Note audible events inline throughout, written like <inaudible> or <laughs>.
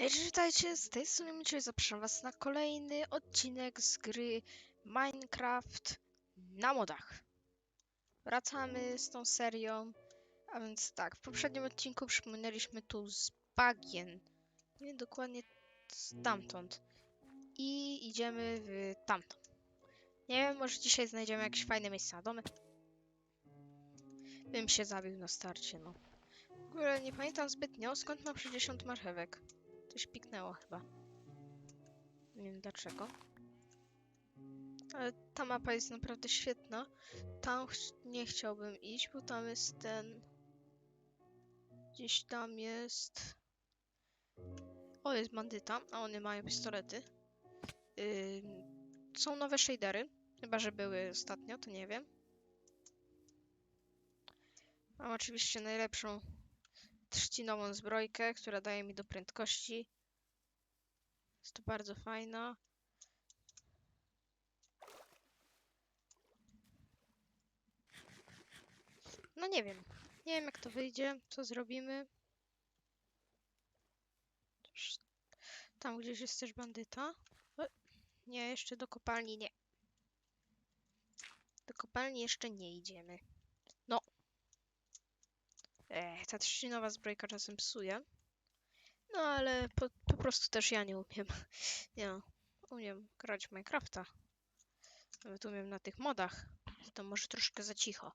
Hej, witajcie, z tej strony Micie, zapraszam was na kolejny odcinek z gry Minecraft na modach. Wracamy z tą serią, a więc tak, w poprzednim odcinku przypomnieliśmy tu z bagien, nie dokładnie stamtąd i idziemy w tamtą. Nie wiem, może dzisiaj znajdziemy jakieś fajne miejsca na domy. Bym się zabił na starcie, no. W ogóle nie pamiętam zbytnio, skąd mam 60 marchewek. Coś piknęło chyba. Nie wiem dlaczego. Ale ta mapa jest naprawdę świetna. Tam ch- nie chciałbym iść, bo tam jest ten... Gdzieś tam jest... O, jest bandyta, a one mają pistolety. Ym, Są nowe shadery. Chyba, że były ostatnio, to nie wiem. Mam oczywiście najlepszą trzcinową zbrojkę, która daje mi do prędkości. Jest to bardzo fajna. No nie wiem. Nie wiem jak to wyjdzie, co zrobimy. Tam gdzieś jest też bandyta. Nie, jeszcze do kopalni nie. Do kopalni jeszcze nie idziemy. Ech, ta trzcinowa zbrojka czasem psuje. No ale po, po prostu też ja nie umiem. <laughs> Nie umiem grać w Minecrafta. Nawet umiem na tych modach. To może troszkę za cicho.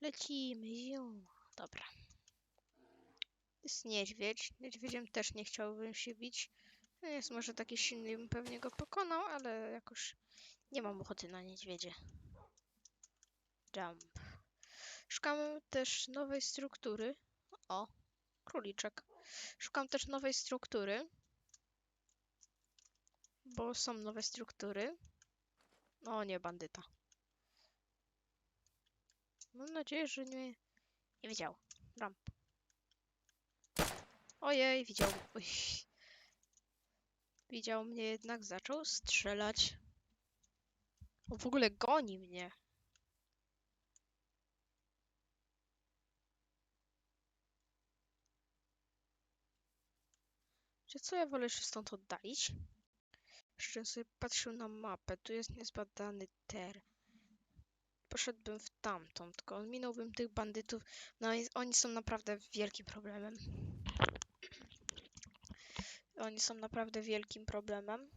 Lecimy, ziu. Dobra. Jest niedźwiedź. Niedźwiedziem też nie chciałbym się bić. No Jest może taki silny, bym pewnie go pokonał, ale jakoś nie mam ochoty na niedźwiedzie. Jump. Szukamy też nowej struktury. O, króliczek. Szukam też nowej struktury. Bo są nowe struktury. O nie, bandyta. Mam nadzieję, że nie, nie widział. Jump. Ojej, widział. Uj. Widział mnie jednak, zaczął strzelać. On w ogóle goni mnie. Czy co, ja wolę się stąd oddalić? Jeszcze sobie patrzył na mapę. Tu jest niezbadany ter. Poszedłbym w tamtą, tylko minąłbym tych bandytów. No oni są naprawdę wielkim problemem. Oni są naprawdę wielkim problemem.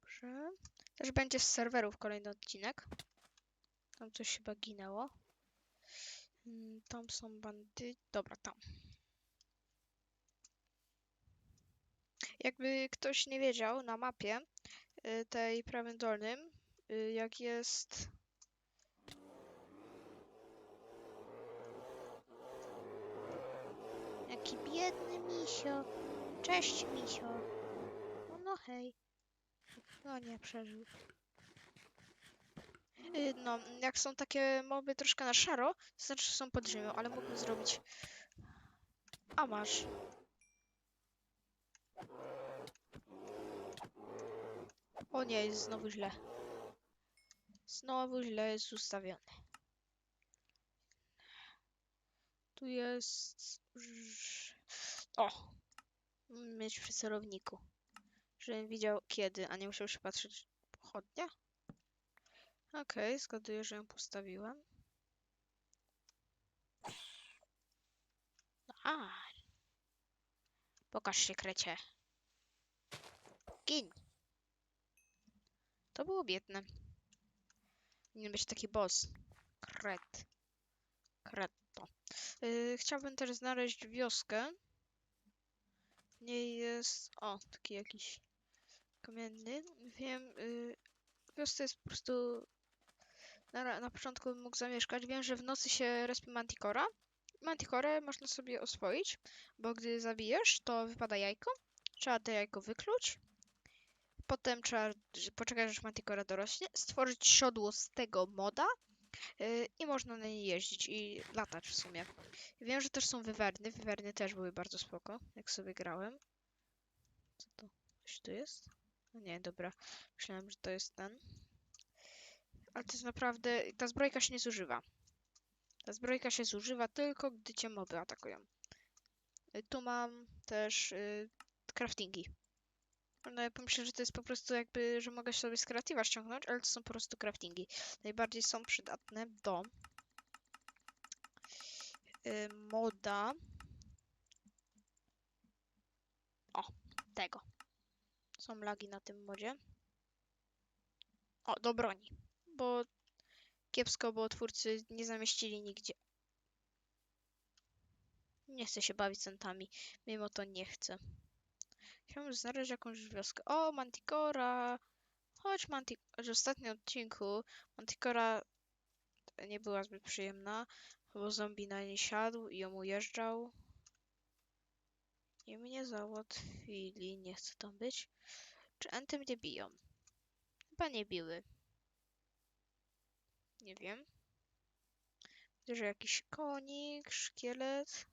Dobrze. Też będzie z serwerów kolejny odcinek. Tam coś chyba ginęło. Mm, Tam są bandy. Dobra, tam. Jakby ktoś nie wiedział, na mapie y, tej prawym dolnym, y, jak jest biedny misio. Cześć, misio. No, no hej. No nie, przeżył. Y, No, jak są takie moby troszkę na szaro, to znaczy, że są pod ziemią, ale mógłbym zrobić... A masz. O nie, jest znowu źle. Znowu źle jest ustawiony. Tu jest... O! Mieć przy celowniku. Żebym widział kiedy, a nie musiał się patrzeć pochodnia. Okej, zgaduję, że ją postawiłem. A. Pokaż się, krecie. Gin. To było biedne. Powinien być taki boss. Kret. Kretto. Yy, chciałbym też znaleźć wioskę. Niej jest... O, taki jakiś kamienny. Wiem, yy, wiosce jest po prostu... Na, na początku mógł zamieszkać. Wiem, że w nocy się respi Manticora. Manticore można sobie oswoić, bo gdy zabijesz, to wypada jajko. Trzeba to jajko wykluć. Potem trzeba poczekać, aż Manticora dorośnie, stworzyć siodło z tego moda i można na niej jeździć i latać w sumie. Wiem, że też są wywerny. Wywerny też były bardzo spoko, jak sobie grałem. Co to? Coś tu jest? No nie, dobra. Myślałem, że to jest ten. Ale to jest naprawdę... Ta zbrojka się nie zużywa. Ta zbrojka się zużywa tylko, gdy cię moby atakują. Y, Tu mam też y, craftingi. No ja pomyślę, że to jest po prostu jakby, że mogę sobie z kreatywa ściągnąć, ale to są po prostu craftingi. Najbardziej są przydatne do y, moda. O, tego. Są lagi na tym modzie. O, do broni. Bo kiepsko, bo twórcy nie zamieścili nigdzie. Nie chcę się bawić centami, mimo to nie chcę. Chciałbym znaleźć jakąś wioskę. O, Manticora! Chodź, Manticora. W ostatnim odcinku Manticora nie była zbyt przyjemna, bo zombie na niej siadł i ją ujeżdżał. I mnie załatwili. Nie chcę tam być. Czy enty mnie biją? Chyba nie biły. Nie wiem. Widzę, że jakiś konik, szkielet.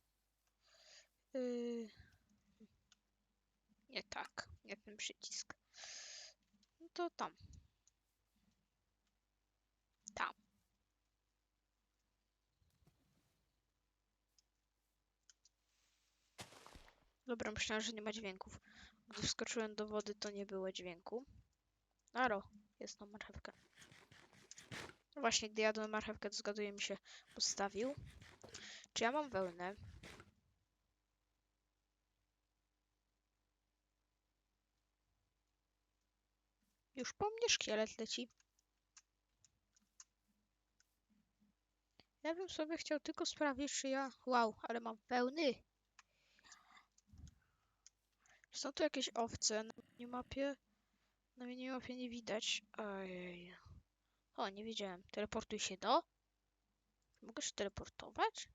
Yy... Nie tak, nie ten przycisk. No to tam. Tam. Dobra, myślałem, że nie ma dźwięków. Gdy wskoczyłem do wody, to nie było dźwięku. Aro, jest na marchewkę. No Właśnie, gdy jadłem marchewkę, to zgaduje mi się, postawił. Czy ja mam wełnę? Już po mnie szkielet leci. Ja bym sobie chciał tylko sprawdzić, czy ja... Wow, ale mam wełny. Są tu jakieś owce na minimapie? Na minimapie nie widać. O, nie widziałem. Teleportuj się do... Mogę się teleportować?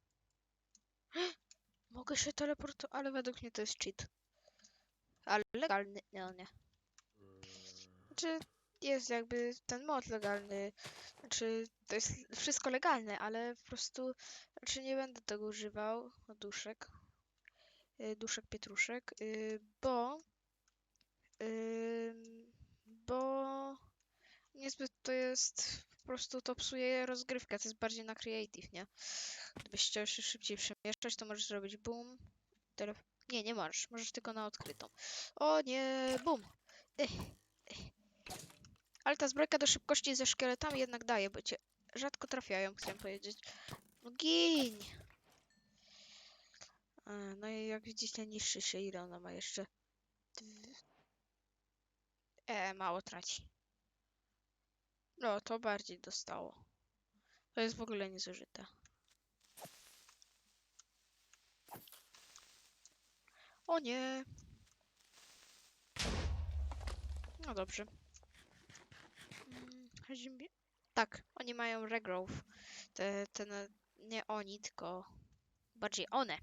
Mogę się teleportować, ale według mnie to jest cheat. Ale legalny... No nie. Znaczy, jest jakby ten mod legalny. Znaczy, to jest wszystko legalne, ale po prostu... Znaczy, nie będę tego używał. Duszek. Y, Duszek pietruszek. y, Bo... ym, Bo... Niezbyt to jest... Po prostu to psuje rozgrywkę. To jest bardziej na creative, nie? Gdybyś chciał się szybciej przemieszczać, to możesz zrobić boom. Telef nie, nie możesz. Możesz tylko na odkrytą. O nie, boom. Ech, ech. Ale ta zbrojka do szybkości ze szkieletami jednak daje, bo cię rzadko trafiają, chcę powiedzieć. No No i jak widzicie, niższy się ile ona ma jeszcze? E, mało traci. No, to bardziej dostało. To jest w ogóle niezużyte. O nie! No dobrze. Mm, Zimbi- Tak, oni mają regrowth. Te, te nie oni, tylko bardziej one.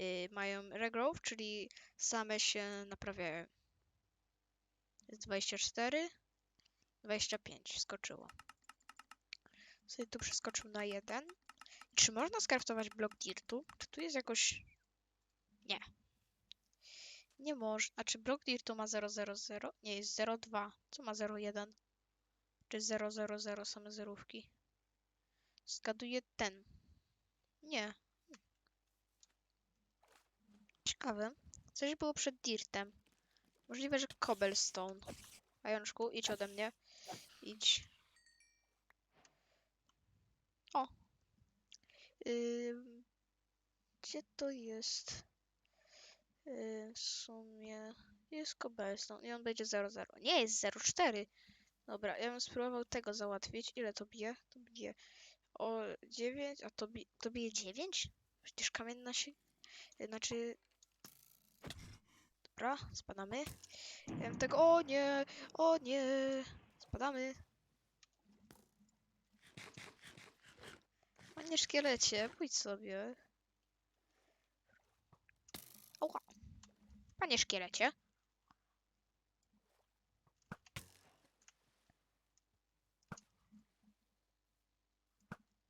y, mają regrowth, czyli same się naprawiają. Jest 24, 25 skoczyło. Sobie tu przeskoczył na jeden. Czy można skraftować blok dirtu? Czy tu jest jakoś... Nie. Nie można. A czy blok dirtu ma 000? Nie, jest 02. Co ma 01? Czy 000 same zerówki? Zgaduję ten. Nie. Ciekawe. Coś było przed dirtem. Możliwe, że cobblestone. Pajączku, idź ode mnie. Idź. O. Ym, gdzie to jest? Yy, w sumie jest cobblestone i on będzie 00. Nie, jest 04. Dobra, ja bym spróbował tego załatwić. Ile to bije? To bije o 9, a to, bi to bije 9? Przecież kamienna się... Znaczy... Dobra, spadamy. Ja bym tego... O nie! O nie! Spadamy. Panie szkielecie, pójdź sobie. Oła. Panie szkielecie.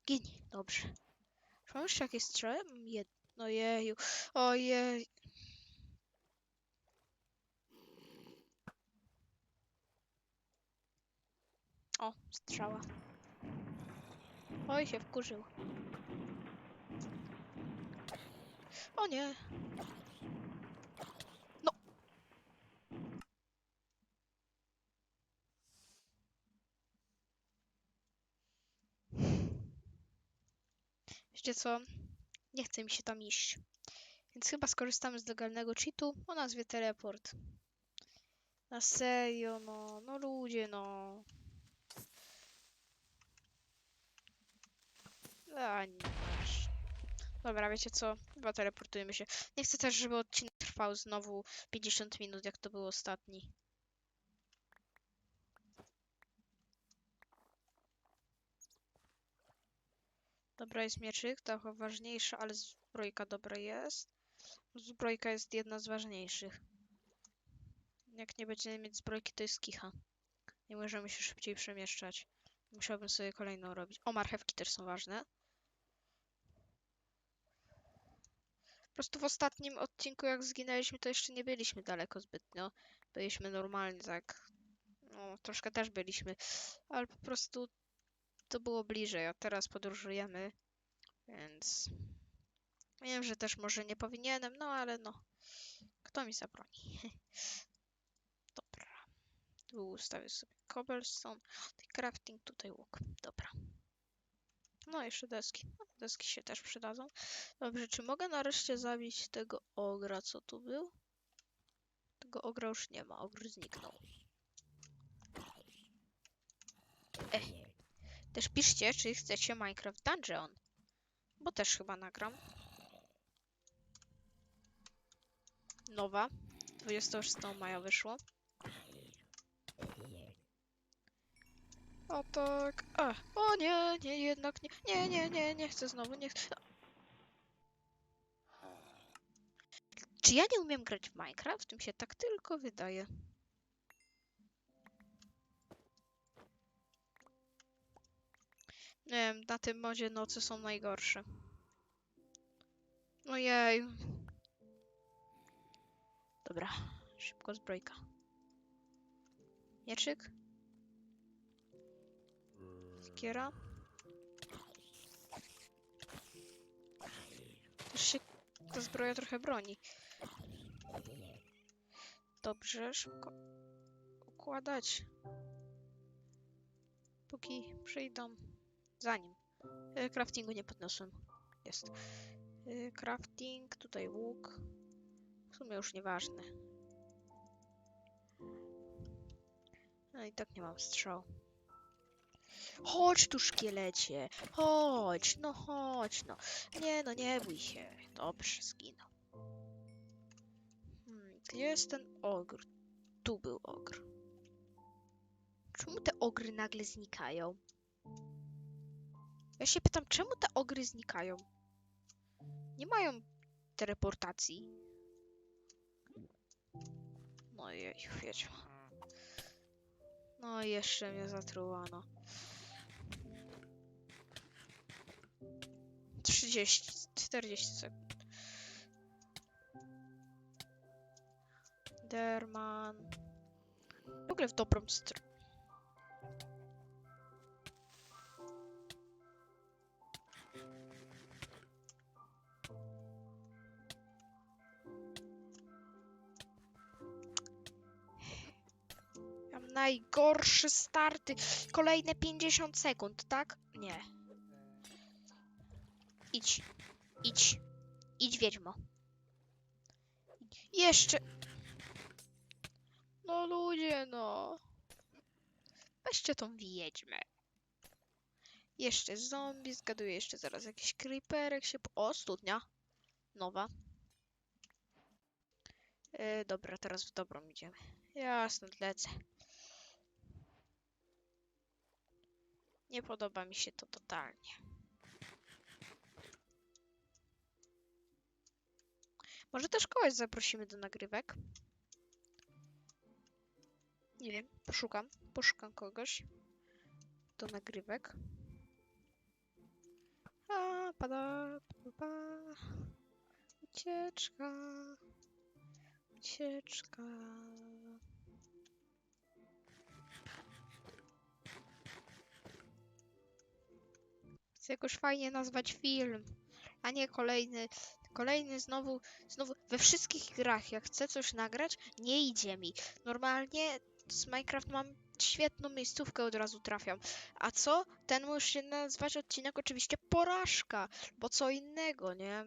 Ginie. Dobrze. Czy mam jeszcze jakieś strzały? Mm, Jedno, jeju. Ojej. O, strzała. Oj, się wkurzył. O nie. Wiecie co? Nie chce mi się tam iść. Więc chyba skorzystamy z legalnego cheatu o nazwie teleport. Na serio, no. No ludzie, no. A nie masz. Dobra, wiecie co? Chyba teleportujemy się. Nie chcę też, żeby odcinek trwał znowu 50 minut, jak to był ostatni. Dobra jest mieczyk, trochę ważniejsza, ale zbrojka dobra jest. Zbrojka jest jedna z ważniejszych. Jak nie będziemy mieć zbrojki, to jest kicha. Nie możemy się szybciej przemieszczać. Musiałbym sobie kolejną robić. O, marchewki też są ważne. Po prostu w ostatnim odcinku, jak zginęliśmy, to jeszcze nie byliśmy daleko zbytnio. Byliśmy normalnie, tak. No, troszkę też byliśmy, ale po prostu to było bliżej, a teraz podróżujemy, więc wiem, że też może nie powinienem, no ale no, kto mi zabroni? <laughs> Dobra. Tu ustawię sobie cobblestone, crafting, tutaj łuk. Dobra. No, jeszcze deski. No, Deski się też przydadzą. Dobrze, czy mogę nareszcie zabić tego ogra, co tu był? Tego ogra już nie ma, ogr zniknął. Ech. Też piszcie, czy chcecie Minecraft Dungeon. Bo też chyba nagram. Nowa. 26 maja wyszło. O tak. A, o nie, nie, jednak nie. Nie, nie, nie, nie chcę znowu, nie chcę. Czy ja nie umiem grać w Minecraft? Mi się tak tylko wydaje. Na tym modzie nocy są najgorsze. Ojej. Dobra, szybko zbrojka. Mieczyk? Kiera? Też się ta zbroja trochę broni. Dobrze, szybko układać. Póki przyjdą. Zanim. E, craftingu nie podniosłem. Jest. E, crafting, tutaj łuk. W sumie już nieważne. No i tak nie mam strzał. Chodź tu, szkielecie. Chodź, no chodź, no. Nie, no nie bój się. Dobrze, zginął. Hmm, gdzie jest ten ogr? Tu był ogr. Czemu te ogry nagle znikają? Ja się pytam, czemu te ogry znikają? Nie mają teleportacji. No jej, wiecie. No jeszcze mnie zatruwano. 30, 40 sekund. Derman. W ogóle w dobrą stronę. Najgorszy starty. Kolejne 50 sekund, tak? Nie. Idź. Idź. Idź, wiedźmo. Jeszcze. No ludzie, no. Weźcie tą wiedźmę. Jeszcze zombie, zgaduję jeszcze zaraz jakiś creeperek się... O, studnia. Nowa. E, dobra, teraz w dobrą idziemy. Jasne, lecę. Nie podoba mi się to totalnie. Może też kogoś zaprosimy do nagrywek? Nie wiem, poszukam. Poszukam kogoś do nagrywek. A, pada, pa, pa. Ucieczka. Ucieczka. Chcę jakoś fajnie nazwać film, a nie kolejny, kolejny znowu, znowu we wszystkich grach, jak chcę coś nagrać, nie idzie mi. Normalnie z Minecraft mam świetną miejscówkę, od razu trafiam. A co? Ten musi się nazywać odcinek oczywiście porażka, bo co innego, nie?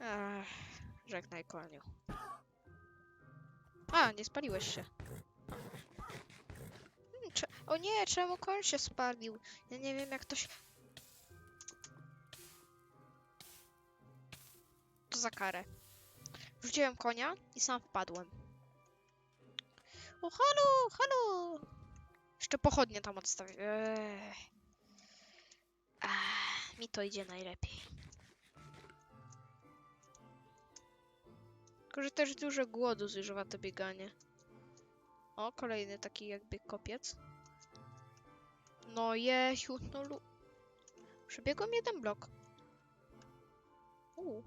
Ech, żegnaj koniu. A, nie spaliłeś się. Cze- o nie, czemu koń się spalił? Ja nie wiem jak to się... To za karę. Wrzuciłem konia i sam wpadłem. O, halo, halo! Jeszcze pochodnie tam odstawię. Mi to idzie najlepiej. Tylko, że też dużo głodu zużywa to bieganie. O, kolejny taki jakby kopiec. No jeju, no lu... Przebiegłem jeden blok. Uuu.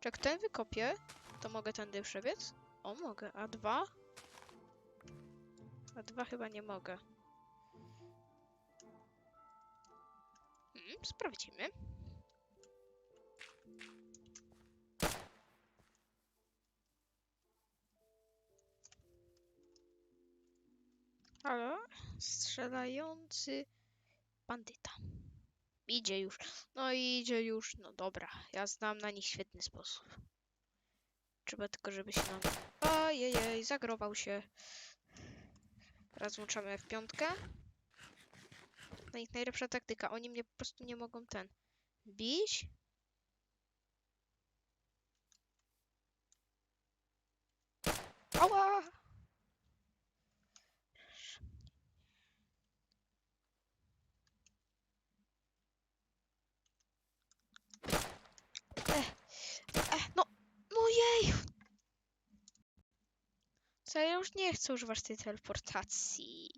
Czy jak ten wykopię, to mogę tędy przebiec? O, mogę. A dwa? A dwa chyba nie mogę. Hmm, sprawdzimy. Strzelający bandyta. Idzie już. No idzie już. No dobra. Ja znam na nich świetny sposób. Trzeba tylko, żeby się nam... Ojej, zagrował się. Teraz włączamy w piątkę. No i najlepsza taktyka. Oni mnie po prostu nie mogą ten... Bić? Ała! Eh, no, no jej! Co, ja już nie chcę używać tej teleportacji.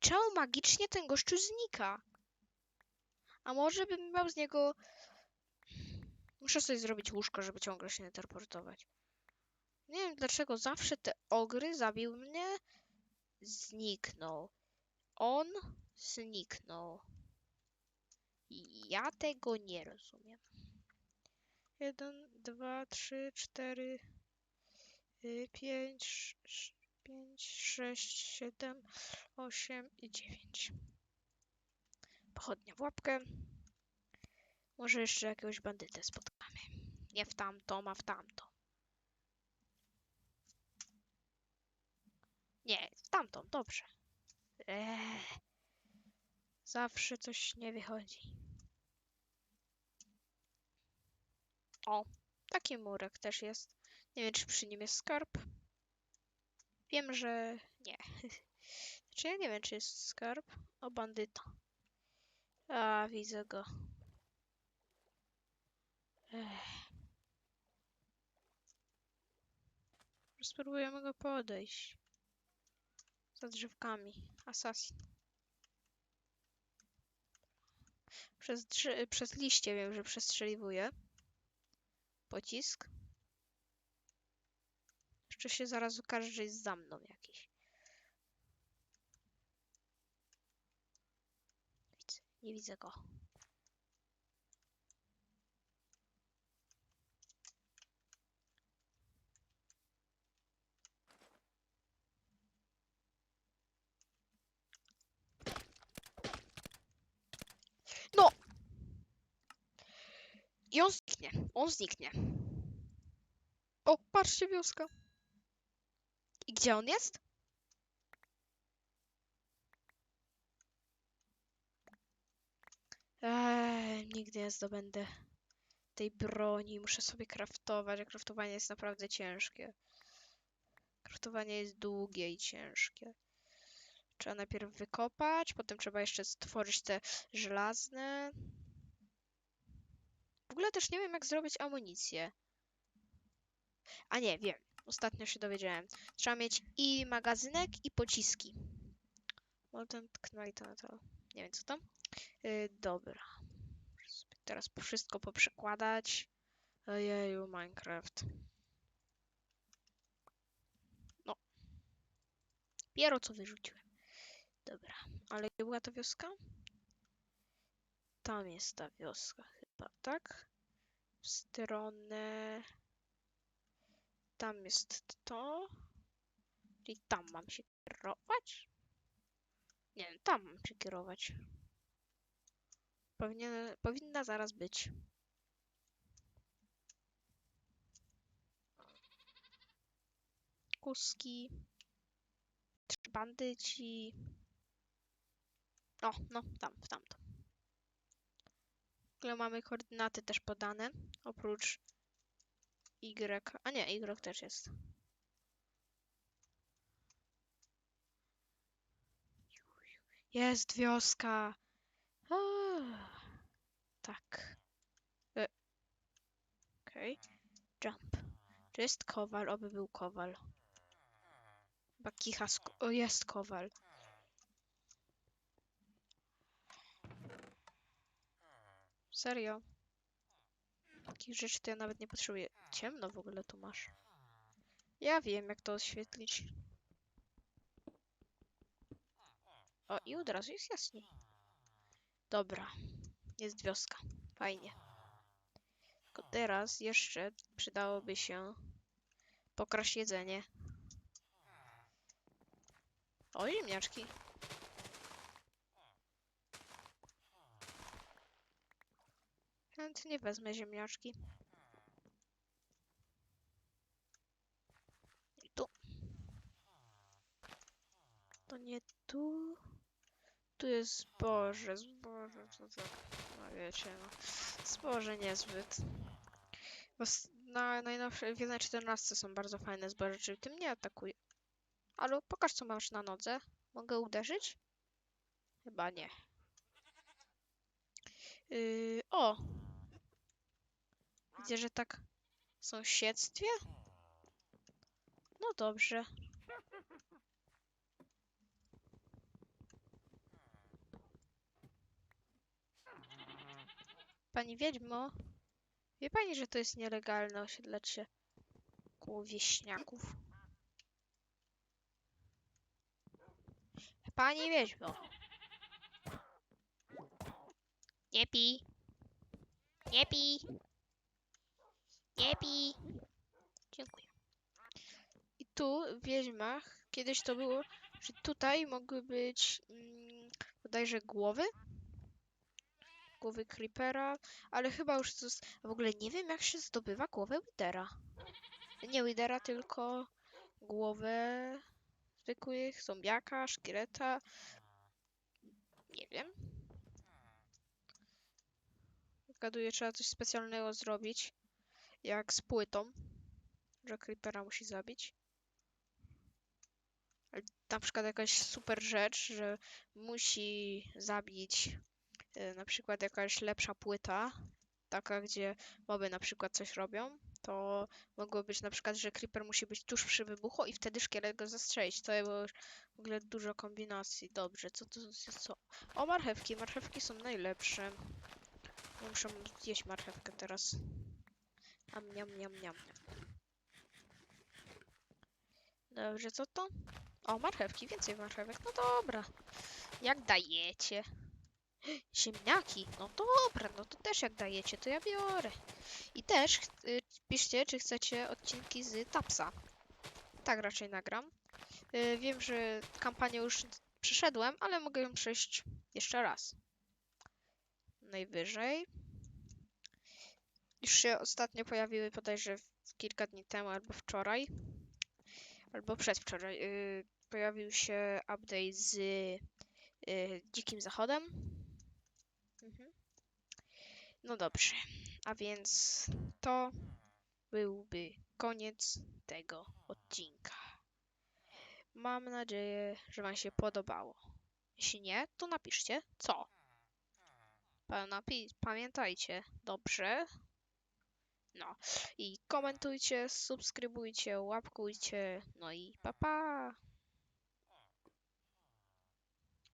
Czemu magicznie ten gościu znika? A może bym miał z niego... Muszę sobie zrobić łóżko, żeby ciągle się nie teleportować. Nie wiem dlaczego zawsze te ogry zabił mnie. Zniknął. On zniknął. Ja tego nie rozumiem. Jeden, dwa, trzy, cztery, y, pięć, sz- sz- pięć, sześć, siedem, osiem i dziewięć. Pochodnia w łapkę. Może jeszcze jakiegoś bandytę spotkamy. Nie w tamtą, a w tamtą. Nie, w tamtą, dobrze. Eee, zawsze coś nie wychodzi. O, taki murek też jest. Nie wiem, czy przy nim jest skarb. Wiem, że nie. <laughs> Znaczy, ja nie wiem, czy jest skarb. O, bandyta. A, widzę go. Ech. Spróbujemy go podejść. Za drzewkami. Assassin. Przez, przez liście wiem, że przestrzeliwuje. Pocisk. Jeszcze się zaraz okaże, że jest za mną jakiś. Nie widzę go. No! I on zniknie. On zniknie. O, patrzcie, wioska. I gdzie on jest? Eee, nigdy nie zdobędę tej broni. Muszę sobie craftować, a craftowanie jest naprawdę ciężkie. Craftowanie jest długie i ciężkie. Trzeba najpierw wykopać, potem trzeba jeszcze stworzyć te żelazne. Ogóle też nie wiem, jak zrobić amunicję. A nie, wiem. Ostatnio się dowiedziałem. Trzeba mieć i magazynek, i pociski. Molten Knight, to nie wiem co tam. Yy, dobra. Teraz wszystko poprzekładać. Ojeju, Minecraft. Dopiero co wyrzuciłem. Dobra, ale gdzie była ta wioska? Tam jest ta wioska tak? W stronę... Tam jest to. Czyli tam mam się kierować? Nie tam mam się kierować. Powinien, powinna zaraz być. Kuski. Bandyci. O, no, tam, w tamto. Ogóle mamy koordynaty też podane. Oprócz Y. A nie, Y też jest. Jest wioska. Ah, tak. E. Okej. Jump. Czy jest kowal? Oby był kowal. Chyba kicha sk- O, jest kowal. Serio? Takich rzeczy to ja nawet nie potrzebuję. Ciemno w ogóle tu masz. Ja wiem, jak to oświetlić. O, i od razu jest jasniej. Dobra. Jest wioska. Fajnie. Tylko teraz jeszcze przydałoby się pokraść jedzenie. O, ziemniaczki. Chętnie wezmę ziemniaczki. I tu. To nie tu. Tu jest zboże, zboże, to tak, no wiecie, no. Zboże niezbyt. Bo na najnowszej, w 1.14 są bardzo fajne zboże, czyli tym nie atakuj. Ale pokaż co masz na nodze. Mogę uderzyć? Chyba nie. Yy, o! Widzę, że tak w sąsiedztwie? No dobrze. Pani Wiedźmo, wie pani, że to jest nielegalne osiedlać się koło wieśniaków? Pani Wiedźmo. Nie pij. Nie pij. Nie pij. Dziękuję. I tu w Wiedźmach kiedyś to było, że tutaj mogły być mm, bodajże głowy. Głowy Creepera, ale chyba już to... W ogóle nie wiem jak się zdobywa głowę Widera. Nie Widera, tylko głowę zwykłych zombiaka, szkieleta. Nie wiem. Zgaduję, trzeba coś specjalnego zrobić. Jak z płytą. Że Creepera musi zabić. Na przykład jakaś super rzecz, że musi zabić y, na przykład jakaś lepsza płyta, taka gdzie moby na przykład coś robią, to mogło być na przykład, że Creeper musi być tuż przy wybuchu i wtedy szkielet go zastrzelić. To było w ogóle dużo kombinacji. Dobrze, co to jest co? O, marchewki. Marchewki są najlepsze. Muszę zjeść marchewkę teraz. Am, niam, niam, niam. Dobrze, co to? O, marchewki, więcej marchewek. No dobra. Jak dajecie? <gasps> Ziemniaki. No dobra, no to też jak dajecie, to ja biorę. I też y, piszcie, czy chcecie odcinki z Tapsa. Tak raczej nagram. Y, wiem, że kampanię już przeszedłem, ale mogę ją przejść jeszcze raz. Najwyżej. Już się ostatnio pojawiły bodajże kilka dni temu, albo wczoraj. Albo przedwczoraj. y, pojawił się update z y, Dzikim Zachodem. Mhm. No dobrze. A więc to byłby koniec tego odcinka. Mam nadzieję, że Wam się podobało. Jeśli nie, to napiszcie co. Pamiętajcie, dobrze? No i komentujcie, subskrybujcie, łapkujcie, no i pa pa!